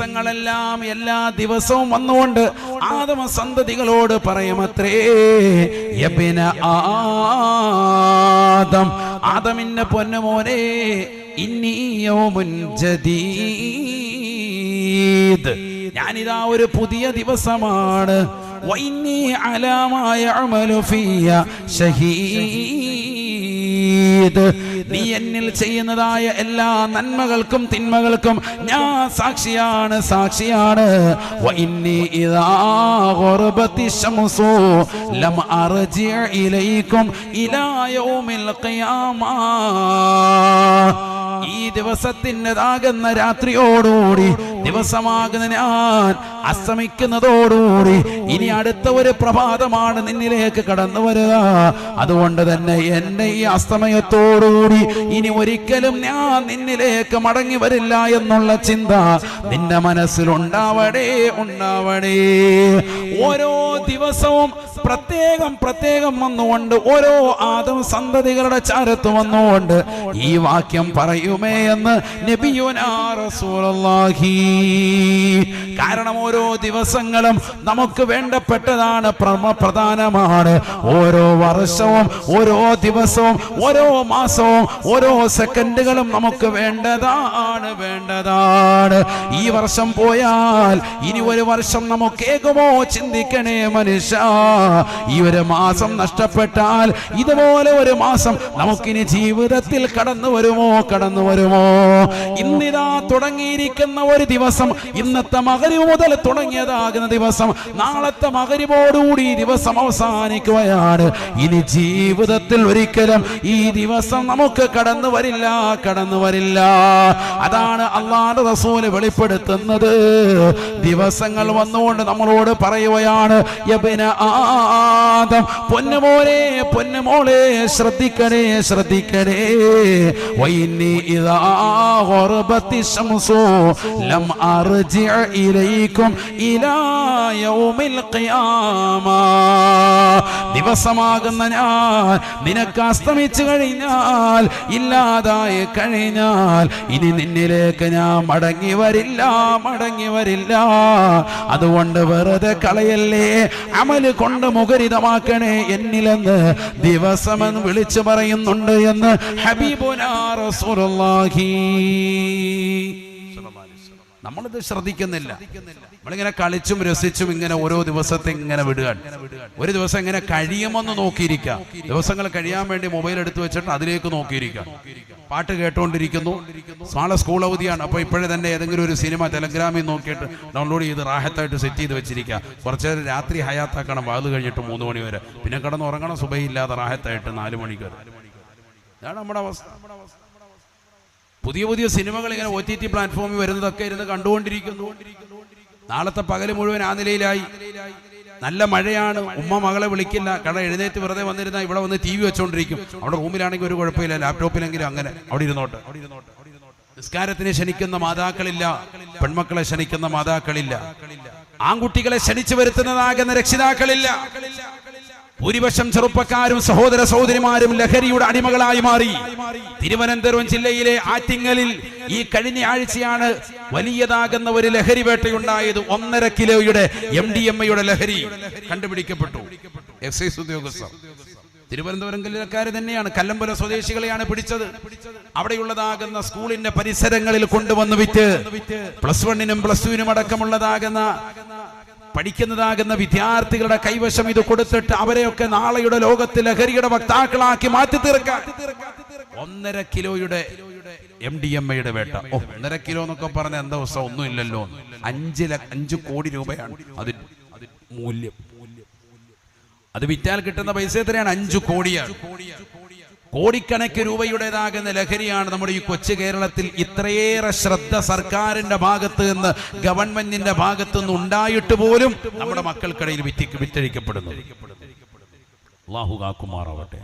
ദിവസങ്ങളെല്ലാം എല്ലാ ദിവസവും വന്നുകൊണ്ട് ആദമ സന്തതികളോട് പറയുമത്രേ ആദം ആദമിന്റെ പൊന്നുമോനെ ഇനിയോ ജദീദ്. ഞാനിതാ ഒരു പുതിയ ദിവസമാണ്. വൈനി അലാമായ അമലു ഫിയ ഷഹീദ് നീ എന്നിൽ ചെയ്യുന്നതായ എല്ലാ നന്മകൾക്കും തിന്മകൾക്കും ഞാൻ സാക്ഷിയാണ് സാക്ഷിയാണ്. ഈ ദിവസത്തിന്റെതാകുന്ന രാത്രിയോടുകൂടി ദിവസമാകുന്ന ഞാൻ അസ്തമിക്കുന്നതോടുകൂടി ഇനി അടുത്ത ഒരു പ്രഭാതമാണ് നിന്നിലേക്ക് കടന്നു വരിക. അതുകൊണ്ട് തന്നെ എന്റെ ഈ അസ്തമയത്തോടുകൂടി ഇനി ഒരിക്കലും ഞാൻ നിന്നിലേക്ക് മടങ്ങി വരില്ല എന്നുള്ള ചിന്ത നിന്റെ മനസ്സിലുണ്ടാവടേ ഉണ്ടാവടേ ഓരോ ദിവസവും പ്രത്യേകം പ്രത്യേകം വന്നുകൊണ്ട് ഓരോ ആദം സന്തതികളുടെ ചാരത്ത് വന്നുകൊണ്ട് ഈ വാക്യം പറയുമേ എന്ന് കാരണം ഓരോ ദിവസങ്ങളും നമുക്ക് വേണ്ടപ്പെട്ടതാണ് പ്രധാനമാണ് ഓരോ വർഷവും ഓരോ ദിവസവും ഓരോ മാസവും ഓരോ സെക്കൻഡുകളും നമുക്ക് വേണ്ടതാണ് വേണ്ടതാണ്. ഈ വർഷം പോയാൽ ഇനി ഒരു വർഷം നമുക്ക് ഏകുമോ ചിന്തിക്കണേ മനുഷ്യ. ഈ ഒരു മാസം നഷ്ടപ്പെട്ടാൽ ഇതുപോലെ ഒരു മാസം നമുക്കിനി ജീവിതത്തിൽ കടന്നു വരുമോ? കടന്നു വരുമോ? ഇന്നിതാ തുടങ്ങിയിരിക്കുന്ന ഒരു ദിവസം ഇന്നത്തെ മകരിവ് മുതൽ തുടങ്ങിയതാകുന്ന ദിവസം നാളത്തെ മകരിവോടുകൂടി ഈ ദിവസം അവസാനിക്കുകയാണ്. ഇനി ജീവിതത്തിൽ ഒരിക്കലും ഈ ദിവസം നമുക്ക് കടന്നു വരില്ല കടന്നു വരില്ല. അതാണ് അള്ളാഹ് റസൂൽ വെളിപ്പെടുത്തുന്നത്. ദിവസങ്ങൾ വന്നുകൊണ്ട് നമ്മളോട് പറയുകയാണ് യബ്ന ആദം. പൊന്നുമോനെ പൊന്നുമോളെ ശ്രദ്ധിക്കണേ ശ്രദ്ധിക്കണേ. വൈനി ഇദാ ഗറബത്തി ശംസു ലം അർജി ഇലൈക്കും ഇലാ യൗമിൽ ഖിയാമ. ദിവസമാകുന്ന ഞാൻ നിനക്ക് അസ്തമിച്ചു കഴിഞ്ഞാൽ ഇല്ലാതായി കഴിഞ്ഞാൽ ഇനി നിന്നിലേക്ക് ഞാൻ മടങ്ങി വരില്ല മടങ്ങി വരില്ല. അതുകൊണ്ട് വെറുതെ കളയല്ലേ അമൽ കൊണ്ട് മുഖരിതമാക്കണേ എന്നിലെന്ന് ദിവസമെന്ന് വിളിച്ചു പറയുന്നുണ്ട് എന്ന് ഹബീബുനാ റസൂലുള്ളാഹി. നമ്മളിത് ശ്രദ്ധിക്കുന്നില്ല. നമ്മളിങ്ങനെ കളിച്ചും രസിച്ചും ഇങ്ങനെ ഓരോ ദിവസത്തെ ഇങ്ങനെ വിടുകയാണ്. ഒരു ദിവസം ഇങ്ങനെ കഴിയുമെന്ന് നോക്കിയിരിക്കാം. ദിവസങ്ങൾ കഴിയാൻ വേണ്ടി മൊബൈൽ എടുത്തു വെച്ചിട്ട് അതിലേക്ക് നോക്കിയിരിക്കാം. പാട്ട് കേട്ടുകൊണ്ടിരിക്കുന്നു നാളെ സ്കൂൾ അവധിയാണ്. അപ്പോൾ ഇപ്പോഴേ തന്നെ ഏതെങ്കിലും ഒരു സിനിമ ടെലഗ്രാമിൽ നോക്കിയിട്ട് ഡൗൺലോഡ് ചെയ്ത് റാഹത്തായിട്ട് സെറ്റ് ചെയ്ത് വെച്ചിരിക്കുക. കുറച്ച് നേരം രാത്രി ഹയാത്താക്കണം. വാത് കഴിഞ്ഞിട്ട് മൂന്ന് മണി വരെ. പിന്നെ കിടന്ന് ഉറങ്ങണം. സുബൈയില്ലാതെ റാഹത്തായിട്ട് നാല് മണിക്ക് വരെ. ഇതാണ് നമ്മുടെ അവസ്ഥ. പുതിയ പുതിയ സിനിമകൾ ഇങ്ങനെ ഒ ടി ടി പ്ലാറ്റ്ഫോമിൽ വരുന്നതൊക്കെ ഇരുന്ന് കണ്ടുകൊണ്ടിരിക്കുന്നു. നാളത്തെ പകൽ മുഴുവൻ ആ നിലയിലായി. നല്ല മഴയാണ്. ഉമ്മ മകളെ വിളിക്കില്ല. കട എഴുന്നേറ്റ് വെറുതെ വന്നിരുന്ന ഇവിടെ വന്ന് ടി വി വെച്ചോണ്ടിരിക്കും. അവിടെ റൂമിലാണെങ്കിൽ ഒരു കുഴപ്പമില്ല. ലാപ്ടോപ്പിലെങ്കിലും അങ്ങനെ. അവിടെ ഇരുന്നോട്ട്. നിസ്കാരത്തിന് ക്ഷണിക്കുന്ന മാതാക്കളില്ല. പെൺമക്കളെ ക്ഷണിക്കുന്ന മാതാക്കളില്ല. ആൺകുട്ടികളെ ക്ഷണിച്ചു വരുത്തുന്നതാകുന്ന രക്ഷിതാക്കളില്ല. ഭൂരിപക്ഷം ചെറുപ്പക്കാരും സഹോദര സഹോദരിമാരും ലഹരിയുടെ അടിമകളായി മാറി. തിരുവനന്തപുരം ജില്ലയിലെ ആറ്റിങ്ങലിൽ ഈ കഴിഞ്ഞ ആഴ്ചയാണ് വലിയതാകുന്ന ഒരു ലഹരി വേട്ടയുണ്ടായത് ഒന്നര കിലോയുടെ എം ഡി എം എയുടെ ലഹരി കണ്ടുപിടിക്കപ്പെട്ടു. എക്സൈസ് ഉദ്യോഗസ്ഥർ. തിരുവനന്തപുരം ജില്ലക്കാർ തന്നെയാണ് കല്ലമ്പുര സ്വദേശികളെയാണ് പിടിച്ചത്. അവിടെയുള്ളതാകുന്ന സ്കൂളിന്റെ പരിസരങ്ങളിൽ കൊണ്ടുവന്ന് വിറ്റ് പ്ലസ് വണ്ണിനും പ്ലസ് ടുവിനും അടക്കമുള്ളതാകുന്ന പഠിക്കുന്നതാകുന്ന വിദ്യാർത്ഥികളുടെ കൈവശം ഇത് കൊടുത്തിട്ട് അവരെയൊക്കെ നാളെയുടെ ലോകത്തിൽ ലഹരിയുടെ വക്താക്കളാക്കി മാറ്റി തീർക്കാൻ ഒന്നര കിലോയുടെ എം ഡി എം എയുടെ വേട്ട. ഓ ഒന്നര കിലോ എന്നൊക്കെ പറഞ്ഞ എന്താ ദിവസം ഒന്നും ഇല്ലല്ലോ അഞ്ച് അഞ്ചു അഞ്ച് കോടി രൂപയാണ്. അതിൽ മൂല്യം. അത് വിറ്റാൽ കിട്ടുന്ന പൈസ എത്രയാണ്? അഞ്ചു കോടിയാണ്. കോടിക്കണക്കിന് രൂപയുടേതാകുന്ന ലഹരിയാണ് നമ്മുടെ ഈ കൊച്ചു കേരളത്തിൽ ഇത്രയേറെ ശ്രദ്ധ സർക്കാരിന്റെ ഭാഗത്ത് നിന്ന് ഗവൺമെന്റിന്റെ ഭാഗത്ത് നിന്ന് ഉണ്ടായിട്ട് പോലും നമ്മുടെ മക്കൾക്കിടയിൽ വിറ്റി വിറ്റഴിക്കപ്പെടുന്നു അള്ളാഹു കാക്കുമാറാവട്ടെ.